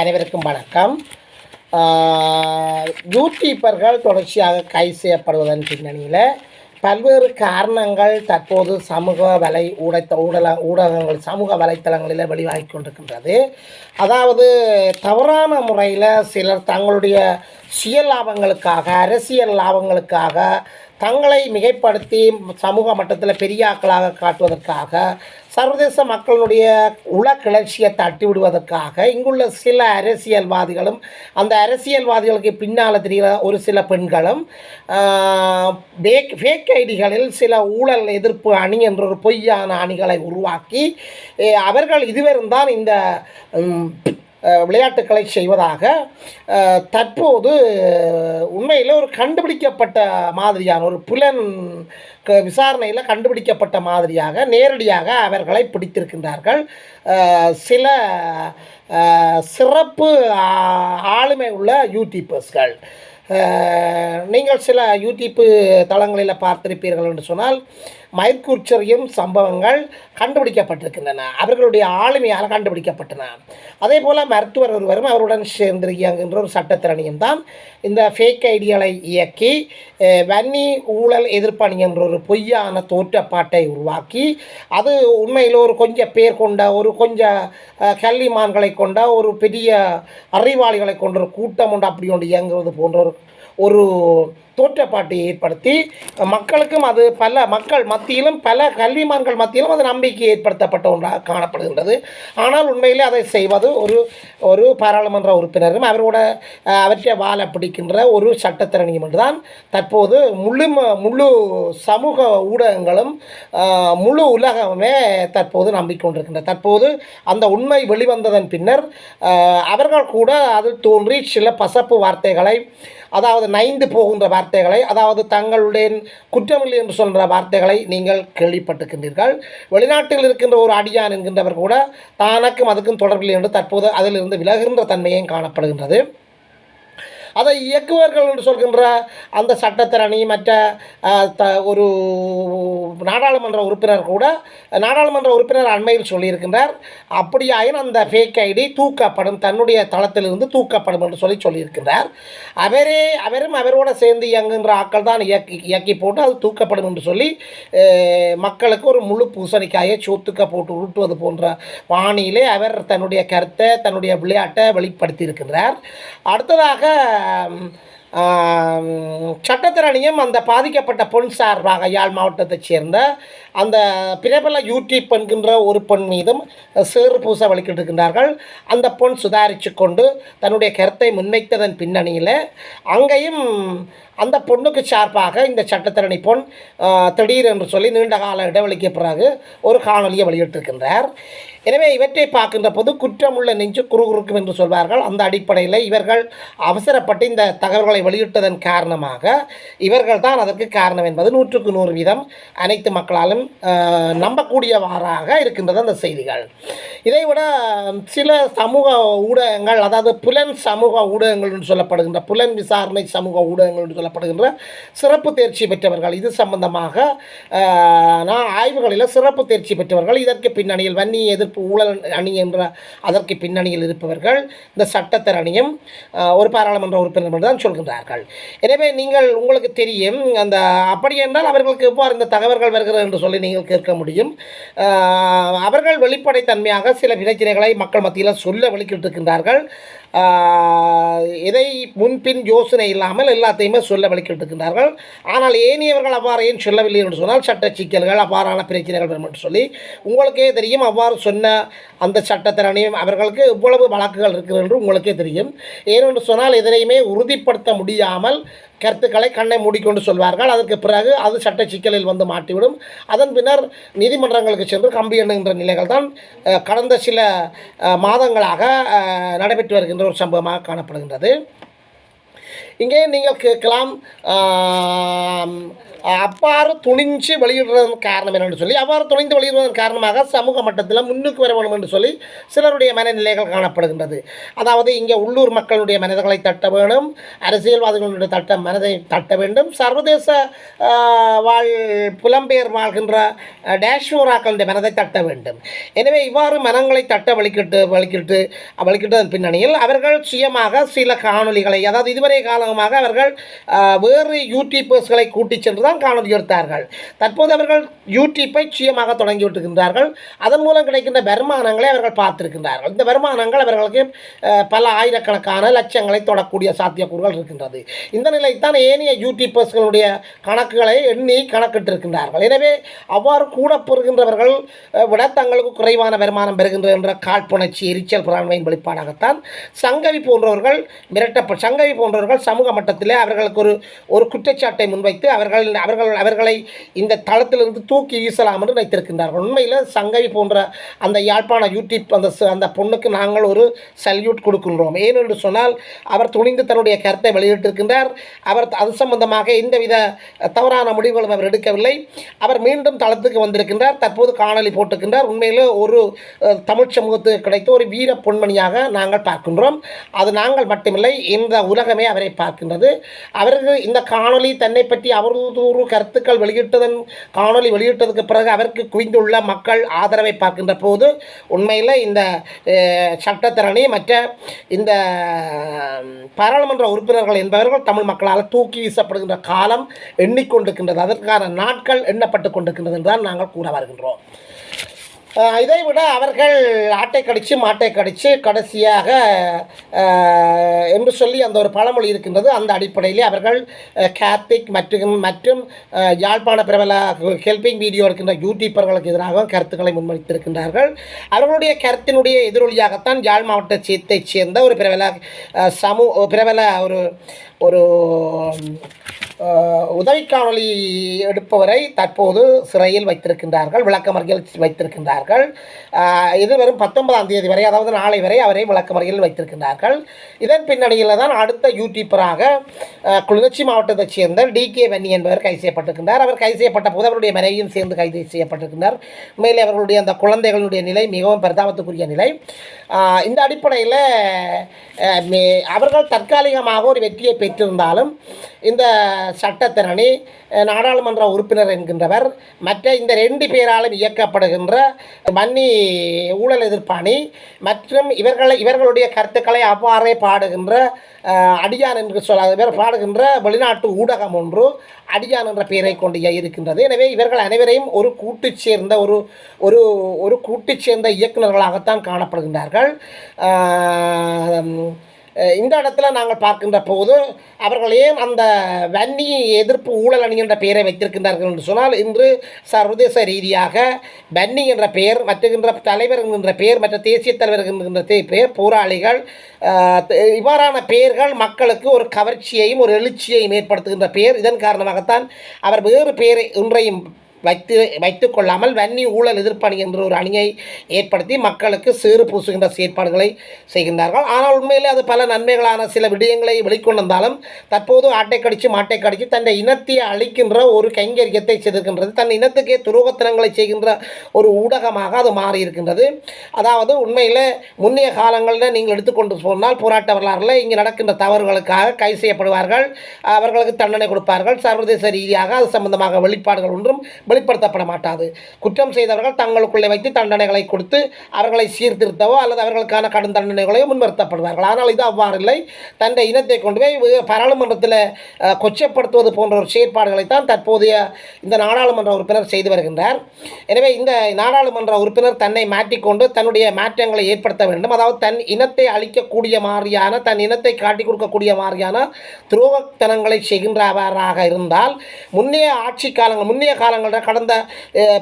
அனைவருக்கும் வணக்கம். யூடியூபர்கள் தொடர்ச்சியாக கைது செய்யப்படுவதன் பின்னணியில் பல்வேறு காரணங்கள் தற்போது சமூக வலை ஊடக ஊடல ஊடகங்கள் சமூக வலைத்தளங்களில் வெளிவாகி கொண்டிருக்கின்றது. அதாவது தவறான முறையில் சிலர் தங்களுடைய சுய லாபங்களுக்காக அரசியல் லாபங்களுக்காக தங்களை மிகைப்படுத்தி சமூக மட்டத்தில் பெரியாக்களாக காட்டுவதற்காக சர்வதேச மக்களுடைய உள கிளர்ச்சியை தட்டி விடுவதற்காக இங்குள்ள சில அரசியல்வாதிகளும் அந்த அரசியல்வாதிகளுக்கு பின்னால் தெரிகிற ஒரு சில பெண்களும் ஃபேக் ஃபேக் ஐடிகளில் சில ஊழல் எதிர்ப்பு அணி என்ற ஒரு பொய்யான அணிகளை உருவாக்கி அவர்கள் இதுவரும் தான் இந்த விளையாட்டுக்களை செய்வதாக தற்போது உண்மையில் ஒரு கண்டுபிடிக்கப்பட்ட மாதிரியான ஒரு புலன் விசாரணையில் கண்டுபிடிக்கப்பட்ட மாதிரியாக நேரடியாக அவர்களை பிடித்திருக்கின்றார்கள். சில சிறப்பு ஆளுமை உள்ள யூடியூபர்ஸ்கள் நீங்கள் சில யூடியூப்பு தளங்களில் பார்த்திருப்பீர்கள் என்று சொன்னால் மயற்கூச்சரியும் சம்பவங்கள் கண்டுபிடிக்கப்பட்டிருக்கின்றன. அவர்களுடைய ஆளுமையால் கண்டுபிடிக்கப்பட்டன. அதே போல் மருத்துவர் ஒருவரும் அவருடன் சேர்ந்து ஒரு சட்டத்திறனியும் தான் இந்த ஃபேக் ஐடியலை இயக்கி வன்னி ஊழல் எதிர்ப்பணி என்ற ஒரு பொய்யான தோற்றப்பாட்டை உருவாக்கி அது உண்மையில் ஒரு கொஞ்சம் பேர் கொண்ட ஒரு கொஞ்சம் அஹ், கல்விமான்களை கொண்ட ஒரு பெரிய அறிவாளிகளை கொண்ட ஒரு கூட்டம் உண்டு அப்படி ஒன்று இயங்குவது போன்ற ஒரு ஒரு தோற்றப்பாட்டை ஏற்படுத்தி மக்களுக்கும் அது பல மக்கள் மத்தியிலும் பல கல்விமான்கள் மத்தியிலும் அது நம்பிக்கை ஏற்படுத்தப்பட்ட ஒன்றாக காணப்படுகின்றது. ஆனால் உண்மையிலே அதை செய்வது ஒரு ஒரு பாராளுமன்ற உறுப்பினரும் அவரோட அவற்றை வாழ பிடிக்கின்ற ஒரு சட்டத்திறனியும் என்றுதான் தற்போது முழு முழு சமூக ஊடகங்களும் முழு உலகமே தற்போது நம்பிக்கொண்டிருக்கின்றன தற்போது அந்த உண்மை வெளிவந்ததன் பின்னர் அவர்கள் கூட அதில் தோன்றி சில பசப்பு வார்த்தைகளை அதாவது நைந்து போகின்ற வார்த்தைகளை அதாவது தங்களுடைய குற்றமில்லை என்று சொல்கிற வார்த்தைகளை நீங்கள் கேள்விப்பட்டிருக்கின்றீர்கள். வெளிநாட்டில் இருக்கின்ற ஒரு அடியான் என்கின்றவர் கூட தானக்கும் அதுக்கும் தொடர்பில்லை என்று தற்போது அதிலிருந்து விலகுகின்ற தன்மையும் காணப்படுகின்றது. அதை இயக்குவர்கள் என்று சொல்கின்ற அந்த சட்டத்திறனி மற்ற த ஒரு நாடாளுமன்ற உறுப்பினர் கூட நாடாளுமன்ற உறுப்பினர் அண்மையில் சொல்லியிருக்கின்றார். அப்படியாயின் அந்த ஃபேக் ஐடி தூக்கப்படும் தன்னுடைய தளத்திலிருந்து தூக்கப்படும் என்று சொல்லி சொல்லியிருக்கின்றார். அவரே அவரும் அவரோட சேர்ந்து இயங்குகின்ற ஆட்கள் தான் இயக்கி இயக்கி போட்டு அது தூக்கப்படும் என்று சொல்லி மக்களுக்கு ஒரு முழு பூசணிக்காயை சோத்துக்க போட்டு உருட்டுவது போன்ற பாணியிலே அவர் தன்னுடைய கருத்தை தன்னுடைய விளையாட்டை வெளிப்படுத்தி இருக்கின்றார் அடுத்ததாக சட்டத்திறனியும் அந்த பாதிக்கப்பட்ட பொன் சார்பாக யாழ் மாவட்டத்தைச் சேர்ந்த அந்த பிரபல யூடியூப் என்கின்ற ஒரு பெண் மீதும் சேறு பூச வலிக்கிட்டிருக்கின்றார்கள். அந்த பெண் சுதாரித்து கொண்டு தன்னுடைய கருத்தை முன்வைத்ததன் பின்னணியில் அங்கேயும் அந்த பொண்ணுக்கு சார்பாக இந்த சட்டத்திறனி பொன் திடீர் என்று சொல்லி நீண்ட கால இடைவெளிக்கு பிறகு ஒரு காணொலியை வெளியிட்டிருக்கின்றார். எனவே இவற்றை பார்க்கின்ற போது குற்றமுள்ள நெஞ்சு குறுகுறுக்கும் என்று சொல்வார்கள். அந்த அடிப்படையில் இவர்கள் அவசரப்பட்டு இந்த தகவல்களை வெளியிட்டதன் காரணமாக இவர்கள் தான் அதற்கு காரணம் என்பது நூற்றுக்கு நூறு வீதம் அனைத்து மக்களாலும் நம்பக்கூடியவாறாக இருக்கின்றது அந்த செய்திகள். இதைவிட சில சமூக ஊடகங்கள் அதாவது புலன் சமூக ஊடகங்கள் என்று சொல்லப்படுகின்ற புலன் விசாரணை சமூக ஊடகங்கள் என்று சொல்லப்படுகின்ற சிறப்பு தேர்ச்சி பெற்றவர்கள். இது சம்பந்தமாக நான் ஆய்வுகளில் சிறப்பு தேர்ச்சி பெற்றவர்கள் இதற்கு பின்னணியில் வன்னி எதிர்ப்பு ஊழல் அணி என்ற அதற்கு பின்னணியில் இருப்பவர்கள் இந்த சட்டத்திறனியும் அணியும் ஒரு பாராளுமன்ற உறுப்பினர் தான் சொல்கின்றார்கள். எனவே நீங்கள் உங்களுக்கு தெரியும் அந்த அப்படி என்றால் அவர்களுக்கு எவ்வாறு இந்த தகவல்கள் வருகிறது என்று சொல்லி நீங்கள் கேட்க முடியும். அவர்கள் வெளிப்படைத்தன்மையாக சில பிரச்சனைகளை மக்கள் மத்தியில் சொல்ல வெளிக்கிட்டிருக்கின்றார்கள் இருக்கின்றார்கள் இதை முன்பின் யோசனை இல்லாமல் எல்லாத்தையுமே சொல்ல வெளிக்கிட்டிருக்கின்றார்கள் ஆனால் ஏனியவர்கள் அவ்வாறு ஏன் சொல்லவில்லை என்று சொன்னால் சட்ட சிக்கல்கள் அவ்வாறான பிரச்சனைகள் வரும் என்று சொல்லி உங்களுக்கே தெரியும். அவ்வாறு சொன்ன அந்த சட்டத்திறனையும் அவர்களுக்கு இவ்வளவு வழக்குகள் இருக்கிறது என்று உங்களுக்கே தெரியும். ஏனென்று சொன்னால் எதனையுமே உறுதிப்படுத்த முடியாமல் கருத்துக்களை கண்ணை மூடிக்கொண்டு சொல்வார்கள். அதற்கு பிறகு அது சட்ட சிக்கலில் வந்து மாட்டிவிடும். அதன் பின்னர் நீதிமன்றங்களுக்கு சென்று கம்பி எண்ணுகின்ற நிலைகள் தான் கடந்த சில மாதங்களாக நடைபெற்று வருகின்ற ஒரு சம்பவமாக காணப்படுகின்றது. இங்கே நீங்கள் கேட்கலாம் அப்பாறு அவ்வாறு துணிஞ்சு வெளியிடுறதன் காரணம் என்னென்னு சொல்லி அவ்வாறு துணிந்து வெளியிடுவதன் காரணமாக சமூக மட்டத்தில் முன்னுக்கு வர வேண்டும் என்று சொல்லி சிலருடைய மனநிலைகள் காணப்படுகின்றது. அதாவது இங்கே உள்ளூர் மக்களுடைய மனதை தட்ட வேணும் அரசியல்வாதிகளுடைய தட்ட மனதை தட்ட வேண்டும் சர்வதேச வாழ் புலம்பெயர் வாழ்கின்ற டேஷ்வோராக்களுடைய மனதை தட்ட வேண்டும். எனவே இவ்வாறு மனங்களை தட்ட வலிக்கிட்டு வலிக்கிட்டு வலிக்கிட்டதன் பின்னணியில் அவர்கள் சுயமாக சில காணொளிகளை அதாவது இதுவரை காரணமாக அவர்கள் வேறு யூடியூபர்ஸ்களை கூட்டிச் சென்று தான் காணொலி எடுத்தார்கள். தற்போது அவர்கள் யூடியூப்பை சுயமாக தொடங்கிவிட்டிருக்கின்றார்கள் அதன் மூலம் கிடைக்கின்ற வருமானங்களை அவர்கள் பார்த்திருக்கின்றார்கள். இந்த வருமானங்கள் அவர்களுக்கு பல ஆயிரக்கணக்கான லட்சங்களை தொடக்கூடிய சாத்தியக்கூறுகள் இருக்கின்றது. இந்த நிலைத்தான் ஏனைய யூடியூபர்ஸ்களுடைய கணக்குகளை எண்ணி கணக்கிட்டிருக்கின்றார்கள். எனவே அவ்வாறு கூட பெறுகின்றவர்கள் விட தங்களுக்கு குறைவான வருமானம் பெறுகின்ற என்ற காழ்ப்புணர்ச்சி எரிச்சல் பிராண்மையின் வெளிப்பாடாகத்தான் சங்கவி போன்றவர்கள் மிரட்டப்ப சங்கவி போன்றவர்கள் சமூக மட்டத்தில் அவர்களுக்கு ஒரு ஒரு குற்றச்சாட்டை முன்வைத்து அவர்கள் அவர்கள் அவர்களை இந்த தளத்திலிருந்து தூக்கி வீசலாம் என்று நினைத்திருக்கின்றார்கள். உண்மையில் சங்கவி போன்ற அந்த யாழ்ப்பாண யூடியூப் அந்த அந்த பொண்ணுக்கு நாங்கள் ஒரு சல்யூட் கொடுக்கின்றோம். ஏனென்று சொன்னால் அவர் துணிந்து தன்னுடைய கருத்தை வெளியிட்டிருக்கின்றார். அவர் அது சம்பந்தமாக எந்தவித தவறான முடிவுகளும் அவர் எடுக்கவில்லை. அவர் மீண்டும் தளத்துக்கு வந்திருக்கின்றார். தற்போது காணொலி போட்டிருக்கின்றார். உண்மையில் ஒரு தமிழ் சமூகத்துக்கு கிடைத்த ஒரு வீர பொன்மணியாக நாங்கள் பார்க்கின்றோம். அது நாங்கள் மட்டுமில்லை இந்த உலகமே அவரை பார்க்கின்றது. அவருக்கு இந்த காணொளி தன்னை பற்றி அவதூறு கருத்துக்கள் வெளியிட்டதன் காணொளி வெளியிட்டதுக்கு பிறகு அவருக்கு குவிந்துள்ள மக்கள் ஆதரவை பார்க்கின்ற போது உண்மையில் இந்த அஹ், மற்ற இந்த பாராளுமன்ற உறுப்பினர்கள் என்பவர்கள் தமிழ் மக்களால் தூக்கி வீசப்படுகின்ற காலம் எண்ணிக்கொண்டிருக்கின்றது. அதற்கான நாட்கள் எண்ணப்பட்டு கொண்டிருக்கின்றது என்றுதான் நாங்கள் கூற வருகின்றோம். இதை விட அவர்கள் ஆட்டை கடித்து மாட்டை கடித்து கடைசியாக என்று சொல்லி அந்த ஒரு பழமொழி இருக்கின்றது. அந்த அடிப்படையிலே அவர்கள் கார்த்திக் மற்றும் மற்றும் யாழ்ப்பாண பிரபல ஹெல்பிங் வீடியோ இருக்கின்ற யூடியூபர்களுக்கு எதிராக கருத்துக்களை முன்வைத்திருக்கின்றார்கள். அவர்களுடைய கருத்தினுடைய எதிரொலியாகத்தான் யாழ் மாவட்டத்தைச் சேர்ந்த ஒரு பிரபல சமூ பிரபல ஒரு ஒரு உதவிக்காவலி எடுப்பவரை தற்போது சிறையில் வைத்திருக்கின்றார்கள் விளக்கமறியல் வைத்திருக்கின்றார்கள். இது வெறும் பத்தொன்பதாம் தேதி வரை அதாவது நாளை வரை அவரை விளக்கமறியல் வைத்திருக்கின்றார்கள். இதன் பின்னணியில் தான் அடுத்த யூடியூப்பராக குளிர்ச்சி கிளிநொச்சி மாவட்டத்தைச் சேர்ந்த டி கே வன்னி என்பவர் கைது செய்யப்பட்டிருக்கின்றார். அவர் கைது செய்யப்பட்ட போது அவருடைய மனைவியும் சேர்ந்து கைது செய்யப்பட்டிருக்கின்றார் மேலே அவர்களுடைய அந்த குழந்தைகளுடைய நிலை மிகவும் பரிதாபத்துக்குரிய நிலை. இந்த அடிப்படையில் மே- அவர்கள் தற்காலிகமாக ஒரு வெற்றியை பெற்றிருந்தாலும் இந்த சட்டத்திரணி நாடாளுமன்ற உறுப்பினர் என்கின்றவர் மற்ற இந்த ரெண்டு பேராலும் இயக்கப்படுகின்ற மன்னி ஊழல் எதிர்ப்பாணி மற்றும் இவர்களை இவர்களுடைய கருத்துக்களை அவ்வாறே பாடுகின்ற அடியான் என்று சொல்ல இவர் பாடுகின்ற வெளிநாட்டு ஊடகம் ஒன்று அடியான் என்ற பெயரை கொண்டு இருக்கின்றது. எனவே இவர்கள் அனைவரையும் ஒரு கூட்டு சேர்ந்த ஒரு ஒரு ஒரு கூட்டு சேர்ந்த இயக்குநர்களாகத்தான் காணப்படுகின்றார்கள். இந்த இடத்துல நாங்கள் பார்க்கின்ற போது அவர்கள் ஏன் அந்த வன்னி எதிர்ப்பு ஊழல் அணி என்ற பெயரை வைத்திருக்கின்றார்கள் என்று சொன்னால் இன்று சர்வதேச ரீதியாக வன்னி என்ற பெயர் மற்றுகின்ற தலைவர் என்கின்ற பெயர் மற்ற தேசிய தலைவர் என்கின்ற பெயர் போராளிகள் இவ்வாறான பெயர்கள் மக்களுக்கு ஒரு கவர்ச்சியையும் ஒரு எழுச்சியையும் ஏற்படுத்துகின்ற பெயர். இதன் காரணமாகத்தான் அவர் வேறு பெயரை ஒன்றையும் வைத்து வைத்து கொள்ளாமல் வன்னி ஊழல் எதிர்ப்பணி என்ற ஒரு அணியை ஏற்படுத்தி மக்களுக்கு சீறு பூசுகின்ற செயற்பாடுகளை செய்கின்றார்கள். ஆனால் உண்மையிலே அது பல நன்மைகளான சில விடயங்களை வெளிக்கொண்டிருந்தாலும் தற்போது ஆட்டை கடித்து மாட்டை கடித்து தன்னை இனத்தை அழிக்கின்ற ஒரு கைங்கரியத்தை செய்திருக்கின்றது. தன் இனத்துக்கே துரோகத்தனங்களை செய்கின்ற ஒரு ஊடகமாக அது மாறி இருக்கின்றது அதாவது உண்மையில் முன்னைய காலங்களில் நீங்கள் எடுத்துக்கொண்டு சொன்னால் போராட்ட வரலாறுல இங்கே நடக்கின்ற தவறுகளுக்காக கைது செய்யப்படுவார்கள். அவர்களுக்கு தண்டனை கொடுப்பார்கள். சர்வதேச ரீதியாக அது சம்பந்தமாக வெளிப்பாடுகள் ஒன்றும் வெளிப்படுத்தப்பட மாட்டாது. குற்றம் செய்தவர்கள் தங்களுக்குள்ளே வைத்து தண்டனைகளை கொடுத்து அவர்களை சீர்திருத்தவோ அல்லது அவர்களுக்கான கடும் தண்டனைகளையோ முன்னிறுத்தப்படுவார்கள் ஆனால் இது அவ்வாறு இல்லை தன்னுடைய இனத்தை கொண்டு போய் பாராளுமன்றத்தில் கொச்சப்படுத்துவது போன்ற ஒரு செயற்பாடுகளைத்தான் தற்போதைய இந்த நாடாளுமன்ற உறுப்பினர் செய்து வருகின்றார். எனவே இந்த நாடாளுமன்ற உறுப்பினர் தன்னை மாற்றிக்கொண்டு தன்னுடைய மாற்றங்களை ஏற்படுத்த வேண்டும். அதாவது தன் இனத்தை அழிக்கக்கூடிய மாதிரியான தன் இனத்தை காட்டிக் கொடுக்கக்கூடிய மாதிரியான துரோகத்தனங்களை செய்கின்றவராக இருந்தால் முன்னைய ஆட்சி காலங்கள் முன்னைய காலங்கள் கட கடந்த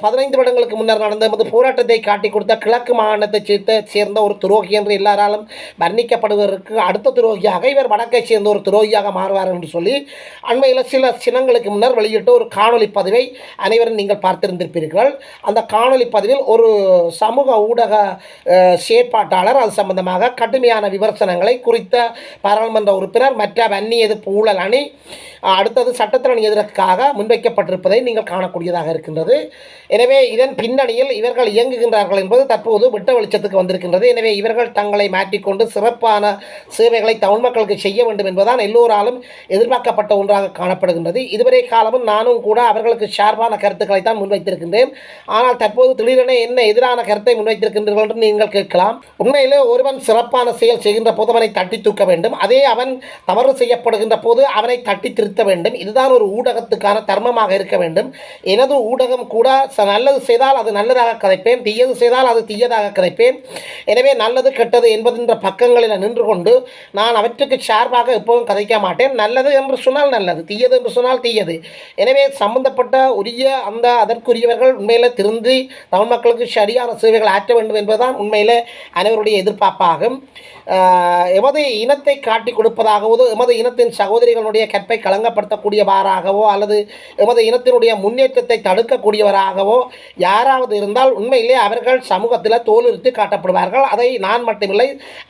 பதினைந்து வருடங்களுக்கு முன்னர் நடந்த எமது போராட்டத்தை காட்டி கொடுத்த கிழக்கு மாகாணத்தைச் சேர்ந்த சேர்ந்த ஒரு துரோகி என்று எல்லாராலும் வர்ணிக்கப்படுவதற்கு அடுத்த துரோகியாக இவர் வடக்கை சேர்ந்த ஒரு துரோகியாக மாறுவார் என்று சொல்லி அண்மையில் சில சினங்களுக்கு முன்னர் வெளியிட்ட ஒரு காணொலி பதிவை அனைவரும் நீங்கள் பார்த்திருந்திருப்பீர்கள். அந்த காணொலி பதிவில் ஒரு சமூக ஊடக செயற்பாட்டாளர் அது சம்பந்தமாக கடுமையான விமர்சனங்களை குறித்த பாராளுமன்ற உறுப்பினர் மற்ற வன்னி எதிர்ப்பு ஊழல் அணி அடுத்தது சட்டத்திறன் எதிர்க்காக முன்வைக்கப்பட்டிருப்பதை நீங்கள் காணக்கூடியதாக இருக்கின்றது. எனவே இதன் பின்னணியில் இவர்கள் இயங்குகின்றார்கள் என்பது தற்போது விட்ட வெளிச்சத்துக்கு வந்திருக்கின்றது. எனவே இவர்கள் தங்களை மாற்றிக்கொண்டு சிறப்பான சேவைகளை தமிழ் மக்களுக்கு செய்ய வேண்டும் என்பதுதான் எல்லோராலும் எதிர்பார்க்கப்பட்ட ஒன்றாக காணப்படுகின்றது. இதுவரை காலமும் நானும் கூட அவர்களுக்கு சார்பான கருத்துக்களை தான் முன்வைத்திருக்கின்றேன். ஆனால் தற்போது திடீரென என்ன எதிரான கருத்தை முன்வைத்திருக்கின்றீர்கள் என்று நீங்கள் கேட்கலாம். உண்மையிலே ஒருவன் சிறப்பான செயல் செய்கின்ற போது அவனை தட்டி தூக்க வேண்டும். அதே அவன் தவறு செய்யப்படுகின்ற போது அவனை தட்டி திருத்த வேண்டும். இதுதான் ஒரு ஊடகத்துக்கான தர்மமாக இருக்க வேண்டும். எனது ஊடகம் கூட ச- நல்லது செய்தால் அது நல்லதாக கதைப்பேன் தீயது செய்தால் அது தீயதாக கதைப்பேன். எனவே நல்லது கெட்டது என்பதென்ற பக்கங்களில் நின்று கொண்டு நான் அவற்றுக்கு சார்பாக எப்போதும் கதைக்க மாட்டேன். நல்லது என்று சொன்னால் நல்லது தீயது என்று சொன்னால் தீயது. எனவே சம்பந்தப்பட்ட உரிய அந்த அதற்குரியவர்கள் உண்மையில் திருந்தி தமிழ் மக்களுக்கு சரியான சேவைகள் ஆற்ற வேண்டும் என்பதுதான் உண்மையில் அனைவருடைய எதிர்பார்ப்பாகும். எமது இனத்தை காட்டி கொடுப்பதாகவோ எமது இனத்தின் சகோதரிகளுடைய கற்பை களங்கப்படுத்தக்கூடியவராகவோ அல்லது எமது இனத்தினுடைய முன்னேற்றத்தை தடுக்கக்கூடியவராகவோ யாராவது இருந்தால் உண்மையிலே அவர்கள் சமூகத்தில் தோலுரித்து காட்டப்படுவார்கள். அதை நான் மட்டுமில்லை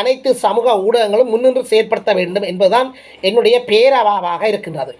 அனைத்து சமூக ஊடகங்களும் முன்னின்று செயற்படுத்த வேண்டும் என்பதுதான் என்னுடைய பேரவாவாக இருக்கின்றது.